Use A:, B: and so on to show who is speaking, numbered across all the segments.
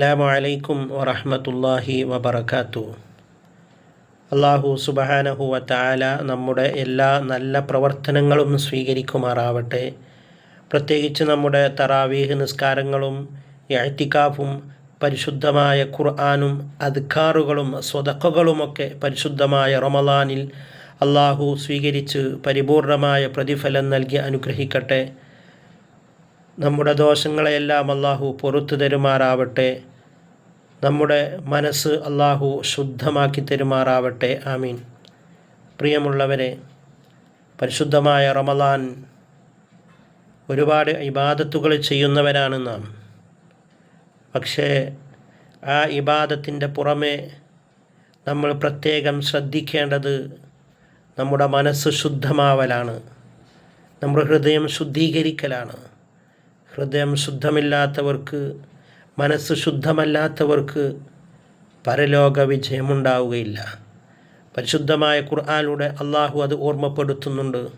A: അസ്സാം വലൈക്കും വറഹമത്തല്ലാഹി വബർക്കാത്തു അള്ളാഹു സുബഹാനഹു വത്താല നമ്മുടെ എല്ലാ നല്ല പ്രവർത്തനങ്ങളും സ്വീകരിക്കുമാറാവട്ടെ. പ്രത്യേകിച്ച് നമ്മുടെ തറാവീഹ് നിസ്കാരങ്ങളും എഴുത്തിക്കാഫും പരിശുദ്ധമായ ഖുർആാനും അദ്ഖാറുകളും സ്വതക്കകളുമൊക്കെ പരിശുദ്ധമായ റമലാനിൽ അള്ളാഹു സ്വീകരിച്ച് പരിപൂർണമായ പ്രതിഫലം നൽകി അനുഗ്രഹിക്കട്ടെ. നമ്മുടെ ദോഷങ്ങളെയെല്ലാം അള്ളാഹു പുറത്തു തരുമാറാവട്ടെ. നമ്മുടെ മനസ്സ് അള്ളാഹു ശുദ്ധമാക്കി തരുമാറാവട്ടെ. ആമീൻ. പ്രിയമുള്ളവരെ പരിശുദ്ധമായ റമലാൻ ഒരുപാട് ഇബാദത്തുകൾ ചെയ്യുന്നവരാണ് നാം. പക്ഷേ ആ ഇബാദത്തിന്റെ പുറമെ നമ്മൾ പ്രത്യേകം ശ്രദ്ധിക്കേണ്ടത് നമ്മുടെ മനസ്സ് ശുദ്ധമാവലാണ്. നമ്മുടെ ഹൃദയം ശുദ്ധീകരിക്കലാണ്. ഹൃദയം ശുദ്ധമില്ലാത്തവർക്ക് മനസ്സ് ശുദ്ധമല്ലാത്തവർക്ക് പരലോക വിജയമുണ്ടാവുകയില്ല. പരിശുദ്ധമായ ഖുർആാനിലൂടെ അള്ളാഹു അത് ഓർമ്മപ്പെടുത്തുന്നുണ്ട്.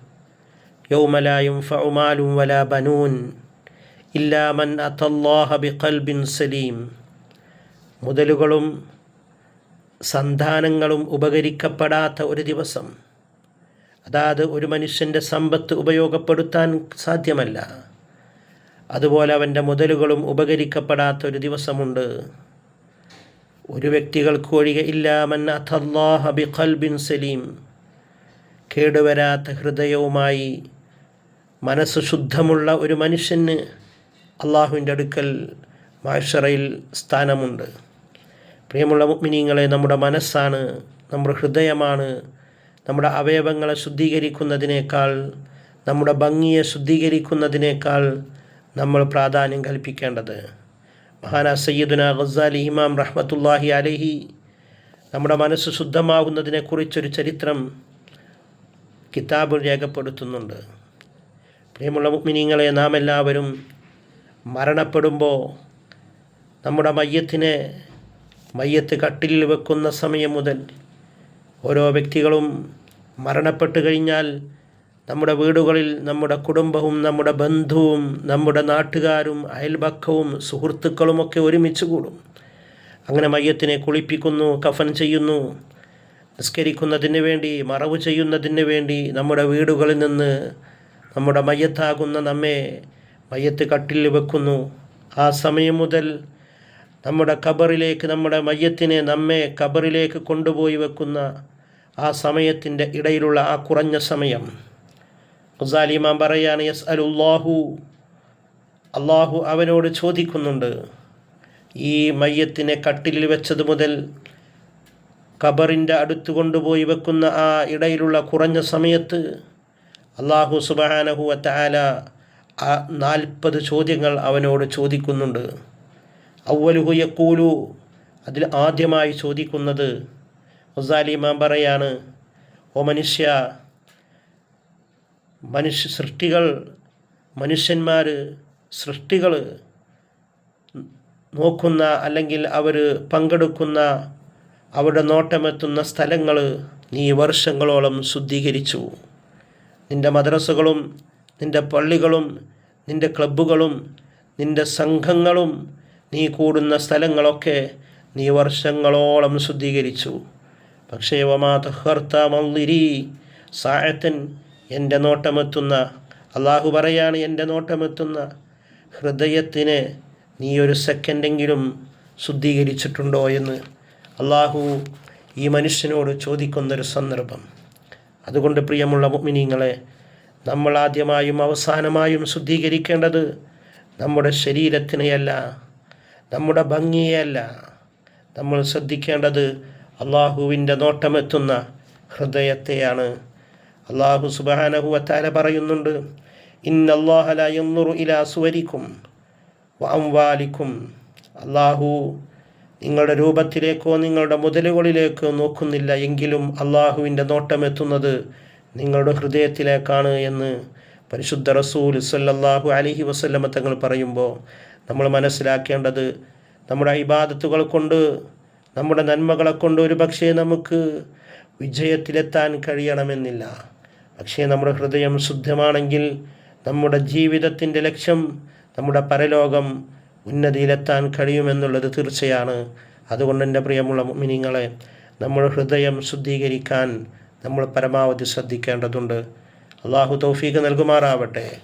A: യൗമലായും ഫൗമാലും വല ബനൂൻ ഇല്ലാമൻ അത്തല്ലാഹ ബിഖൽബിൻ സലീം. മുതലുകളും സന്താനങ്ങളും ഉപകരിക്കപ്പെടാത്ത ഒരു ദിവസം. അതായത് ഒരു മനുഷ്യന്റെ സമ്പത്ത് ഉപയോഗപ്പെടുത്താൻ സാധ്യമല്ല. അതുപോലെ അവന്റെ മുതലുകളും ഉപകരിക്കപ്പെടാത്ത ഒരു ദിവസമുണ്ട്. ഒരു വ്യക്തികൾക്ക് ഒഴികെ ഇല്ലാമൻ ബി ഖൽബിൻ സലീം. കേടുവരാത്ത ഹൃദയവുമായി മനസ്സ് ശുദ്ധമുള്ള ഒരു മനുഷ്യന് അള്ളാഹുവിന്റെ അടുക്കൽ മാഷറയിൽ സ്ഥാനമുണ്ട്. പ്രിയമുള്ള മുഗ്മിനീങ്ങളെ നമ്മുടെ മനസ്സാണ് നമ്മുടെ ഹൃദയമാണ്. നമ്മുടെ അവയവങ്ങളെ ശുദ്ധീകരിക്കുന്നതിനേക്കാൾ നമ്മുടെ ഭംഗിയെ ശുദ്ധീകരിക്കുന്നതിനേക്കാൾ നമ്മൾ പ്രാധാന്യം കൽപ്പിക്കേണ്ടത്. മഹാന സയ്യിദുന ഗസാലി ഇമാം റഹ്മത്തുല്ലാഹി അലഹി നമ്മുടെ മനസ്സ് ശുദ്ധമാകുന്നതിനെക്കുറിച്ചൊരു ചരിത്രം കിതാബ് രേഖപ്പെടുത്തുന്നുണ്ട്. പ്രിയമുള്ള മുഗ്മിനിങ്ങളെ നാം എല്ലാവരും മരണപ്പെടുമ്പോൾ നമ്മുടെ മയ്യത്തിനെ മയ്യത്ത് കട്ടിലിൽ വെക്കുന്ന സമയം മുതൽ ഓരോ വ്യക്തികളും മരണപ്പെട്ടു കഴിഞ്ഞാൽ നമ്മുടെ വീടുകളിൽ നമ്മുടെ കുടുംബവും നമ്മുടെ ബന്ധുവും നമ്മുടെ നാട്ടുകാരും അയൽപക്കവും സുഹൃത്തുക്കളുമൊക്കെ ഒരുമിച്ച് കൂടും. അങ്ങനെ മയ്യത്തിനെ കുളിപ്പിക്കുന്നു കഫൻ ചെയ്യുന്നു നിസ്കരിക്കുന്നതിന് വേണ്ടി മറവ് ചെയ്യുന്നതിന് വേണ്ടി നമ്മുടെ വീടുകളിൽ നിന്ന് നമ്മുടെ മയ്യത്താകുന്ന നമ്മെ മയ്യത്ത് കട്ടിൽ വെക്കുന്നു. ആ സമയം മുതൽ നമ്മുടെ കബറിലേക്ക് നമ്മുടെ മയ്യത്തിനെ നമ്മെ കബറിലേക്ക് കൊണ്ടുപോയി വെക്കുന്ന ആ സമയത്തിന്റെ ഇടയിലുള്ള ആ കുറഞ്ഞ സമയം. മുസാലിമാൻ പറയാണ് യസ് അലുല്ലാഹു അള്ളാഹു അവനോട് ചോദിക്കുന്നുണ്ട് ഈ മയ്യത്തിനെ കട്ടിലിൽ വെച്ചത് മുതൽ ഖബറിന്റെ അടുത്ത് കൊണ്ടുപോയി വെക്കുന്ന ആ ഇടയിലുള്ള കുറഞ്ഞ സമയത്ത് അള്ളാഹു സുബാനഹു അത്താല ആ നാൽപ്പത് ചോദ്യങ്ങൾ അവനോട് ചോദിക്കുന്നുണ്ട്. ഔവലുഹുയക്കൂലു അതിൽ ആദ്യമായി ചോദിക്കുന്നത് മുസാലിമാൻ പറയാണ് ഓ മനുഷ്യ മനുഷ്യ സൃഷ്ടികൾ മനുഷ്യന്മാർ സൃഷ്ടികൾ നോക്കുന്ന അല്ലെങ്കിൽ അവർ പങ്കെടുക്കുന്ന അവരുടെ നോട്ടമെത്തുന്ന സ്ഥലങ്ങൾ നീ വർഷങ്ങളോളം ശുദ്ധീകരിച്ചു. നിന്റെ മദ്രസകളും നിന്റെ പള്ളികളും നിന്റെ ക്ലബ്ബുകളും നിന്റെ സംഘങ്ങളും നീ കൂടുന്ന സ്ഥലങ്ങളൊക്കെ നീ വർഷങ്ങളോളം ശുദ്ധീകരിച്ചു. പക്ഷേ വമാ തഹർത്ത മല്ലിരി സായത്തൻ എന്റെ നോട്ടമെത്തുന്ന അള്ളാഹു പറയാണ് എന്റെ നോട്ടമെത്തുന്ന ഹൃദയത്തിന് നീ ഒരു സെക്കൻഡെങ്കിലും ശുദ്ധീകരിച്ചിട്ടുണ്ടോ എന്ന് അള്ളാഹു ഈ മനുഷ്യനോട് ചോദിക്കുന്നൊരു സന്ദർഭം. അതുകൊണ്ട് പ്രിയമുള്ള മുഗ്മിനീങ്ങളെ നമ്മൾ ആദ്യമായും അവസാനമായും ശുദ്ധീകരിക്കേണ്ടത് നമ്മുടെ ശരീരത്തിനെയല്ല നമ്മുടെ ഭംഗിയെയല്ല. നമ്മൾ ശ്രദ്ധിക്കേണ്ടത് അള്ളാഹുവിന്റെ നോട്ടമെത്തുന്ന ഹൃദയത്തെയാണ്. അള്ളാഹു സുബാനഹുവത്താല പറയുന്നുണ്ട് ഇന്നല്ലാഹലു ഇലാ സുവരിക്കും അംവാലിക്കും. അള്ളാഹു നിങ്ങളുടെ രൂപത്തിലേക്കോ നിങ്ങളുടെ മുതലുകളിലേക്കോ നോക്കുന്നില്ല എങ്കിലും അള്ളാഹുവിന്റെ നോട്ടമെത്തുന്നത് നിങ്ങളുടെ ഹൃദയത്തിലേക്കാണ് എന്ന് പരിശുദ്ധ റസൂൽ സല്ലല്ലാഹു അലഹി വസ്ല്ലമ തങ്ങൾ പറയുമ്പോൾ നമ്മൾ മനസ്സിലാക്കേണ്ടത് നമ്മുടെ ഇബാദത്തുകൾ കൊണ്ട് നമ്മുടെ നന്മകളെ കൊണ്ട് ഒരു പക്ഷേ നമുക്ക് വിജയത്തിലെത്താൻ കഴിയണമെന്നില്ല. പക്ഷേ നമ്മുടെ ഹൃദയം ശുദ്ധമാണെങ്കിൽ നമ്മുടെ ജീവിതത്തിന്റെ ലക്ഷ്യം നമ്മുടെ പരലോകം ഉന്നതിയിലെത്താൻ കഴിയുമെന്നുള്ളത് തീർച്ചയാണ്. അതുകൊണ്ട് എന്റെ പ്രിയമുള്ള മിനിങ്ങളെ നമ്മൾ ഹൃദയം ശുദ്ധീകരിക്കാൻ നമ്മൾ പരമാവധി ശ്രദ്ധിക്കേണ്ടതുണ്ട്. അള്ളാഹു തൗഫീഖ് നൽകുമാറാവട്ടെ.